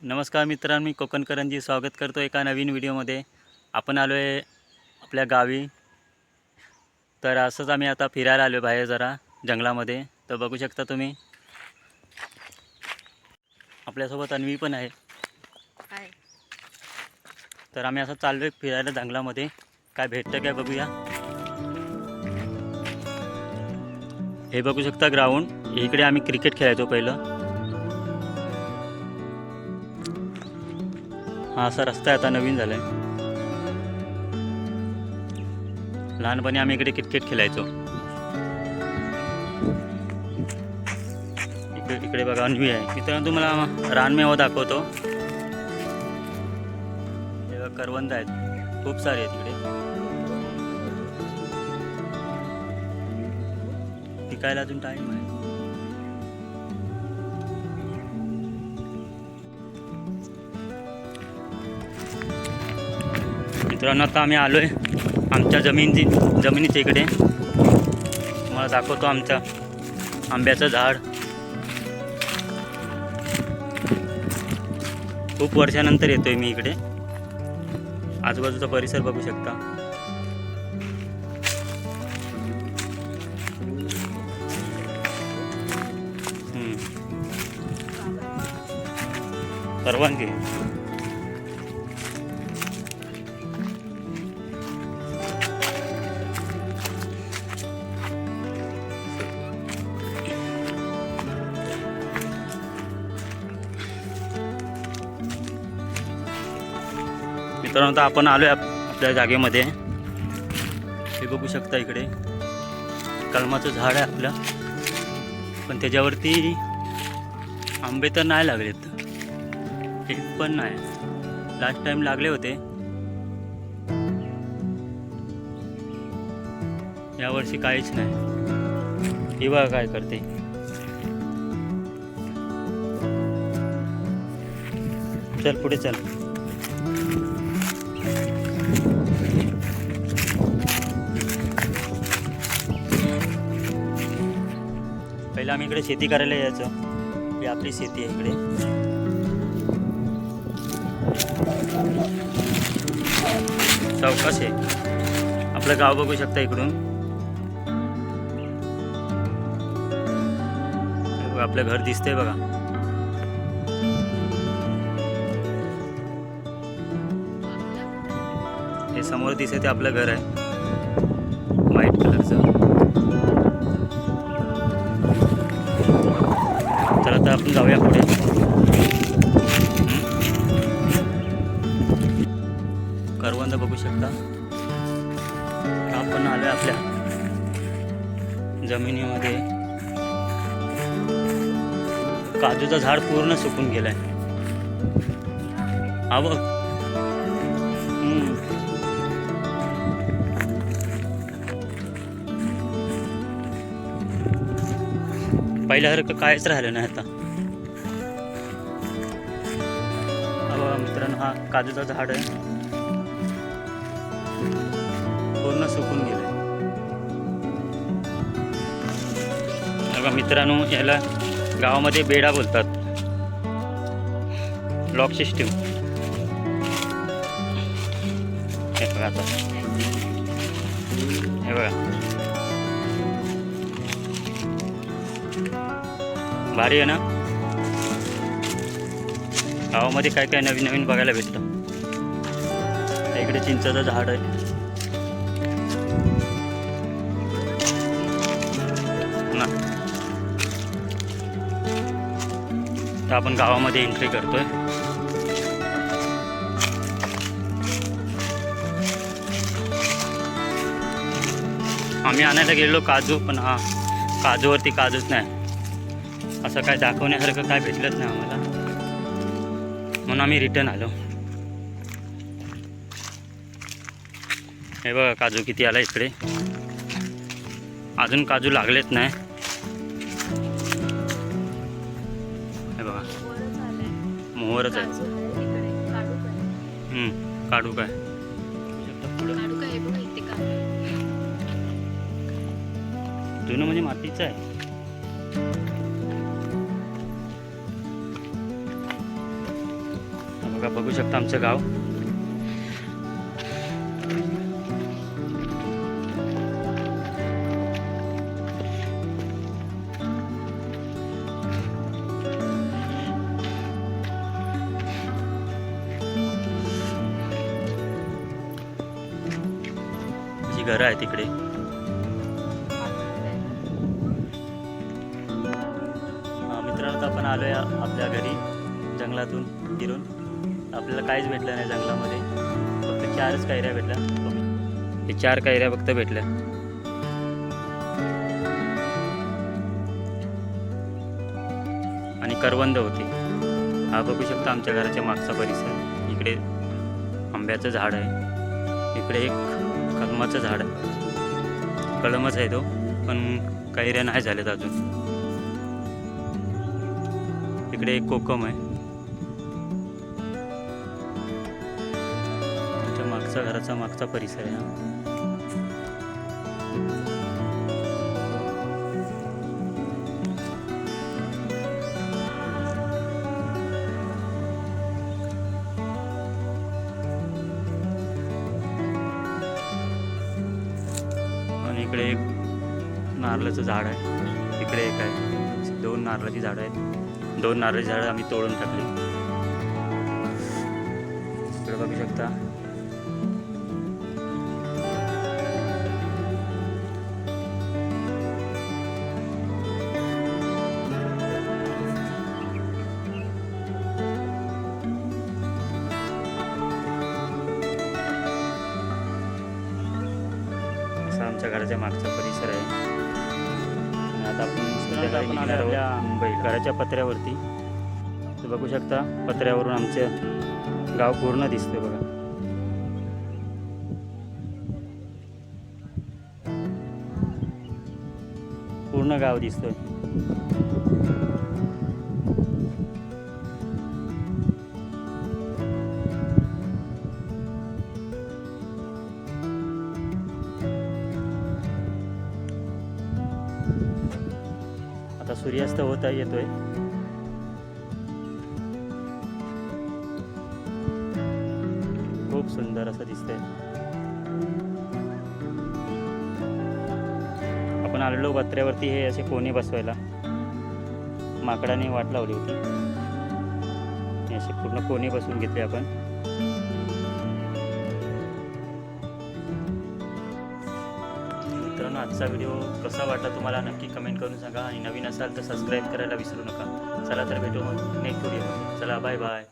नमस्कार मित्रांनो मी कोकणकरांजी स्वागत करतो एका नवीन व्हिडिओमध्ये. आपण आलो आहे आपल्या गावी. तर असंच आम्ही आता फिरायला आलो बाहेर जरा जंगलामध्ये. तर बघू शकता तुम्ही. आपल्यासोबत अन्वी पण आहे. तर आम्ही असं चाललो आहे फिरायला जंगलामध्ये. काय भेटतं काय बघूया. हे बघू शकता ग्राउंड इकडे आम्ही क्रिकेट खेळायचो पहिलं. हा असा रस्ता आहे आता नवीन झाला आहे लहानपणी आम्ही इकडे क्रिकेट खेळायचो. इकडे इकडे बघा अन्वी आहे. इथं तुम्हाला रानमेवा दाखवतो. बघा करवंद आहेत. खूप सारे आहेत इकडे. पिकायला अजून टाईम आहे. मित्रांनो आता आम्ही आलो आहे आमच्या जमिनी जमिनीच्या इकडे. तुम्हाला दाखवतो आमच्या आंब्याचं झाड. खूप वर्षानंतर येतोय मी इकडे. आजूबाजूचा परिसर बघू शकता. परवानगी. मित्रांनो आता आपण आलो आहे आपल्या जागेमध्ये. हे बघू शकता इकडे. कलमाचं झाड आहे आपलं. पण त्याच्यावरती आंबे तर नाही लागलेत. एक पण नाही. लास्ट टाइम लागले होते. यावर्षी काहीच नाही. ही बघा काय करते. चल पुढे चल. पहिले आम्ही इकडे शेती करायला यायचं. ही आपली शेती आहे इकडे. चौकस आहे. आपलं गाव बघू शकता इकडून. आपलं घर दिसतंय बघा. हे समोर दिसते ते आपलं घर आहे. करवंद बघू शकता. आपण आलोय आपल्या जमिनीमध्ये. काजूचं झाड पूर्ण सुकून गेलंय. हा बघ पहिल्यासारखं कायच राहिलं नाही आता. मित्रांनो हा काजूचा झाड आहे. पूर्ण सुकून गेलं. बघा मित्रांनो याला गावामध्ये बेडा बोलतात. लॉक सिस्टीम हे बघा आता. हे बघा. भारी आहे ना? गावामध्ये काय काय नवीन नवीन बघायला भेटतं? इकडे चिंचाचं झाड आहे. ना तर आपण गावामध्ये एंट्री करतोय. आम्ही आणायला गेलो काजू पण हा काजूवरती काजूच नाही. असं काय दाखवण्यासारखं काय भेटलंच नाही आम्हाला. म्हणून आम्ही रिटर्न आलो. हे बघा काजू किती आला इकडे. अजून काजू लागलेत नाही. हे बघा. मोहरच आहे. काढू काय? जुनं म्हणजे मातीचं आहे. बघा बघू शकता आमचं गाव. घरं आहे तिकडे. मित्रांनो आपण आलो आहे आपल्या घरी जंगलातून फिरून. आपल्याला काहीच भेटलं नाही जंगलामध्ये. फक्त चारच कैऱ्या भेटल्या. हे चार कैऱ्या फक्त भेटल्या. आणि करवंद होती. हा बघू शकता आमच्या घराच्या मागचा परिसर. इकडे आंब्याचं झाड आहे. इकडे एक कलमाचं झाड आहे. कलमच आहे तो पण कैऱ्या नाही झाल्यात अजून. इकडे एक कोकम आहे. आमच्या मागचा घराचा मागचा परिसर आहे हा. इकडे एक नारळाचं झाड आहे. इकडे एक आहे. दोन नारळाची झाडं आहेत. दोन नारळाची झाडं आम्ही तोडून टाकली. इकडे बघू शकता. असा आमच्या घराच्या मागचा परिसर आहे. आणि आता आपण संध्याकाळी निघणार आहोत मुंबई घराच्या पत्र्यावरती. तर बघू शकता पत्र्यावरून आमचं गाव पूर्ण दिसतंय बघा. पूर्ण गाव दिसतोय. सूर्यास्त होता येतोय. खूप सुंदर असं दिसतंय. आपण आलेलो पत्र्यावरती हे असे कोणी बसवायला. माकडाने वाट लावली होती. असे पूर्ण कोणी बसवून घेतले आपण. आजचा व्हिडिओ कसा वाटला तुम्हाला नक्की कमेंट करून सांगा. आणि नवीन असाल तर सबस्क्राईब करायला विसरू नका. चला तर भेटू मग नेक्स्ट व्हिडिओ चला बाय बाय